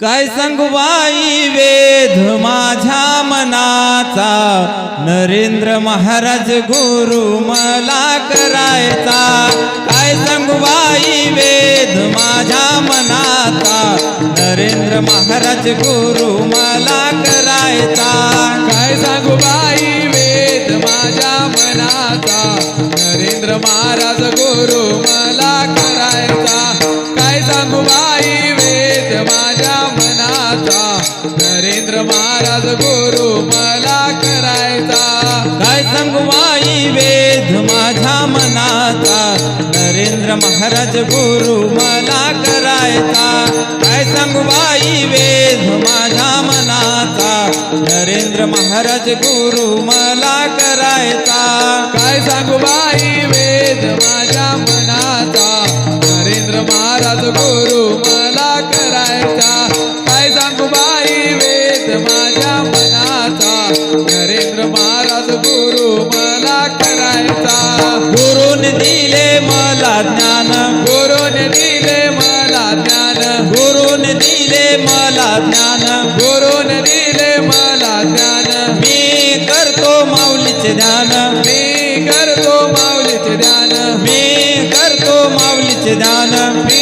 काय सांगू बाई वेध माझ्या मनाचा? नरेंद्र महाराज गुरु मला करायचा. काय सांगू बाई वेध माझ्या मनाचा? नरेंद्र महाराज गुरु मला करायचा. काय सांगू बाई वेद माझ्या मनाचा? नरेंद्र महाराज गुरु मला करायचा. काय सांगू बाई वेद माझ्या नरेंद्र महाराज गुरु मला करायचा. काय सांगू बाई वेध माझ्या मनाचा? नरेंद्र महाराज गुरु मला करायचा. काय सांगू बाई वेध माझ्या मनाचा? नरेंद्र महाराज गुरु मला करायचा. काय सांगू बाई वेद माझ्या मनाचा? नरेंद्र महाराज गुरु मला करायचा. काय सांगू बाई वेद माझ्या मनाचा. नरेंद्र महाराज गुरु मला करायचा. गुरुन दिले मला ज्ञान. गुरुन दिले मला ज्ञान. गुरुन दिले मला ज्ञान. गुरुन दिले मला ज्ञान. मी करतो माऊलीचे ध्यान मी करतो माऊलीचे ध्यान मी करतो माऊलीचे ध्यान मी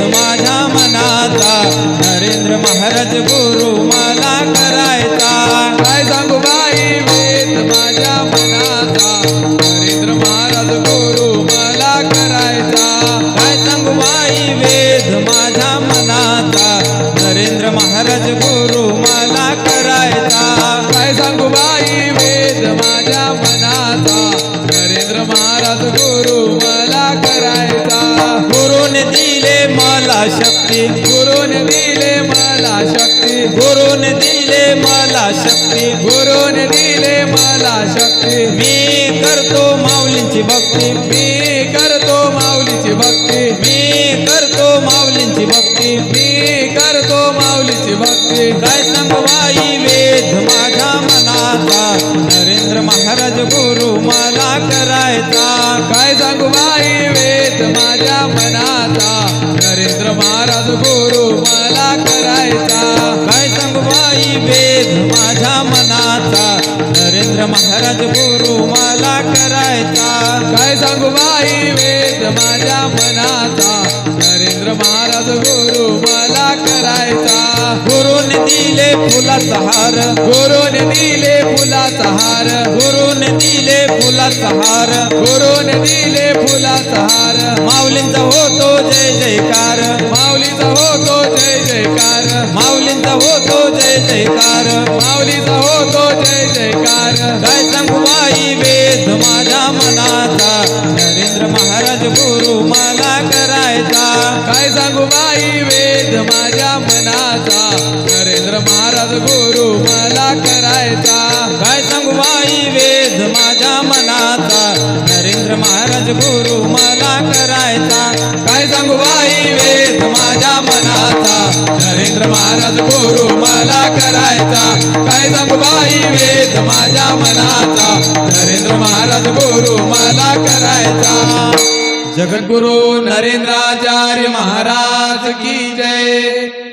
माझ्या मनाचा नरेंद्र महाराज गुरु मला करायचा. काय सांगू बाई वेद माझ्या मनाचा नरेंद्र महाराज गुरु मला करायचा. काय सांगू बाई वेद माझ्या मनाचा नरेंद्र महाराज गुरु मला करायचा. काय सांगू बाई वेद माझ्या मनाचा नरेंद्र महाराज गुरु मला शक्ती गुरुन दिले मला शक्ती गुरुन दिले मला शक्ती गुरुन दिले मला शक्ती. मी करतो माऊलींची भक्ती मी करतो माऊलीची भक्ती. मी करतो माऊलींची भक्ती मी करतो माऊलीची भक्ती. काय सांगू वेद माझ्या मनाचा? नरेंद्र महाराज गुरु मला करायचा. काय सांगू बाई वेद माझ्या मनाचा? नरेंद्र महाराज गुरु मला करायचा. काय सांगू बाई वेद माझ्या मनाचा. नरेंद्र महाराज गुरु मला करायचा. काय सांगू बाई वेद माझ्या मनाचा. नरेंद्र महाराज गुरु मला करायचा. गुरुन दिले फुलाचा हार. गुरुन दिले फुलाचा हार. गुरुन दिले फुलाचा हार. गुरुन दिले फुलाचा हार. माऊलींचा होतो जयकार. माऊलीचा होतो जय जयकार. काय सांगू बाई वेद माझ्या मनाचा. नरेंद्र महाराज गुरु मला करायचा. काय सांगू बाई वेद माझ्या मनाचा. नरेंद्र महाराज गुरु मला करायचा. काय सांगू बाई वेद माझ्या मनाचा. नरेंद्र महाराज गुरु मला करायचा. काय सांगू बाई वेद माझ्या मनाचा. नरेंद्र महाराज गुरु मला करायचा. काय सांगू बाई वेद माझ्या मनाचा? नरेंद्र महाराज गुरु मला करायचा. जगद्गुरु नरेंद्राचार्य महाराज की जय.